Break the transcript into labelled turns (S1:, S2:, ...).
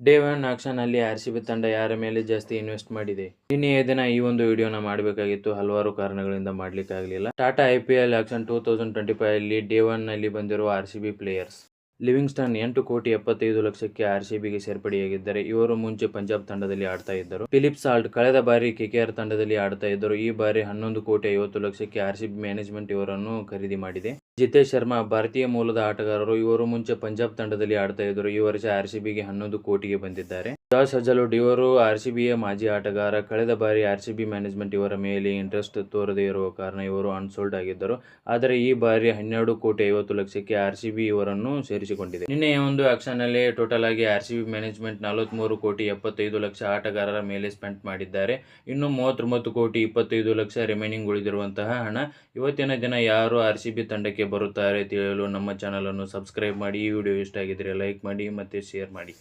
S1: Day one auction ಅಲ್ಲಿ R C B ತಂಡ ಯಾರ ಮೇಲೆ ಜಾಸ್ತಿ ಇನ್ವೆಸ್ಟ್ ಮಾಡಿದೆ? ನಿನ್ನೆಯ ದಿನ ಈ ಒಂದು ವಿಡಿಯೋನ ಮಾಡಬೇಕಾಗಿತ್ತು. ಹಲವಾರು ಕಾರಣಗಳಿಂದ ಮಾಡ್ಲಿಕ್ಕೆ ಆಗಲಿಲ್ಲ Tata I P L auction two thousand twenty five ಅಲ್ಲಿ ಡೇ ಒನ್ನಲ್ಲಿ ಬಂದಿರುವ R C B players Livingstone ಎಂಟು ಕೋಟಿ ಎಪ್ಪತ್ತೈದು ಲಕ್ಷಕ್ಕೆ ಆರ್ ಸಿ ಬಿಗೆ ಸೇರ್ಪಡೆಯಾಗಿದ್ದಾರೆ ಇವರು ಮುಂಚೆ ಪಂಜಾಬ್ ತಂಡದಲ್ಲಿ ಆಡ್ತಾ ಇದ್ದರು. ಫಿಲಿಪ್ ಸಾಲ್ಟ್ ಕಳೆದ ಬಾರಿ ಕೆಕೆಆರ್ ತಂಡದಲ್ಲಿ ಆಡ್ತಾ ಇದ್ದರು. ಈ ಬಾರಿ ಹನ್ನೊಂದು ಕೋಟಿ ಐವತ್ತು ಲಕ್ಷಕ್ಕೆ ಆರ್ ಸಿ ಬಿ ಮ್ಯಾನೇಜ್ಮೆಂಟ್ ಇವರನ್ನು ಖರೀದಿ ಮಾಡಿದೆ. ಜಿತೇಶ್ ಶರ್ಮಾ, ಭಾರತೀಯ ಮೂಲದ ಆಟಗಾರರು ಇವರು ಮುಂಚೆ ಪಂಜಾಬ್ ತಂಡದಲ್ಲಿ ಆಡ್ತಾ ಇದ್ದರು. ಈ ವರ್ಷ ಆರ್ ಸಿ ಬಿಗೆ ಹನ್ನೊಂದು ಕೋಟಿಗೆ ಬಂದಿದ್ದಾರೆ. ಜಾಸ್ ಹಜಲುಡ್ ಇವರು ಆರ್ ಸಿ ಬಿಯ ಮಾಜಿ ಆಟಗಾರ. ಕಳೆದ ಬಾರಿ ಆರ್ ಸಿ ಬಿ ಮ್ಯಾನೇಜ್ಮೆಂಟ್ ಇವರ ಮೇಲೆ ಇಂಟ್ರೆಸ್ಟ್ ತೋರದೇ ಇರುವ ಕಾರಣ ಇವರು ಅನ್ಸೋಲ್ಡ್ ಆಗಿದ್ದರು. ಆದರೆ ಈ ಬಾರಿ ಹನ್ನೆರಡು ಕೋಟಿ ಐವತ್ತು ಲಕ್ಷಕ್ಕೆ ಆರ್ ಸಿ ಬಿ ಇವರನ್ನು ಸೇರಿಸಿಕೊಂಡಿದೆ. ನಿನ್ನೆಯ ಒಂದು ಆಕ್ಷನ್ನಲ್ಲಿ ಟೋಟಲ್ ಆಗಿ ಆರ್ ಸಿ ಬಿ ಮ್ಯಾನೇಜ್ಮೆಂಟ್ ನಲವತ್ಮೂರು ಕೋಟಿ ಎಪ್ಪತ್ತೈದು ಲಕ್ಷ ಆಟಗಾರರ ಮೇಲೆ ಸ್ಪೆಂಡ್ ಮಾಡಿದ್ದಾರೆ. ಇನ್ನು ಮೂವತ್ತೊಂಬತ್ತು ಕೋಟಿ ಇಪ್ಪತ್ತೈದು ಲಕ್ಷ ರಿಮೈನಿಂಗ್ ಉಳಿದಿರುವಂತಹ ಹಣ. ಇವತ್ತಿನ ದಿನ ಯಾರು ಆರ್ ಸಿ ಬಿ ತಂಡಕ್ಕೆ ಬರುತ್ತಾರೆ ತಿಳಿಯಲು ನಮ್ಮ ಚಾನಲನ್ನು ಸಬ್ಸ್ಕ್ರೈಬ್ ಮಾಡಿ. ಈ ವಿಡಿಯೋ ಇಷ್ಟ ಆಗಿದ್ರೆ ಲೈಕ್ ಮಾಡಿ ಮತ್ತೆ ಶೇರ್ ಮಾಡಿ.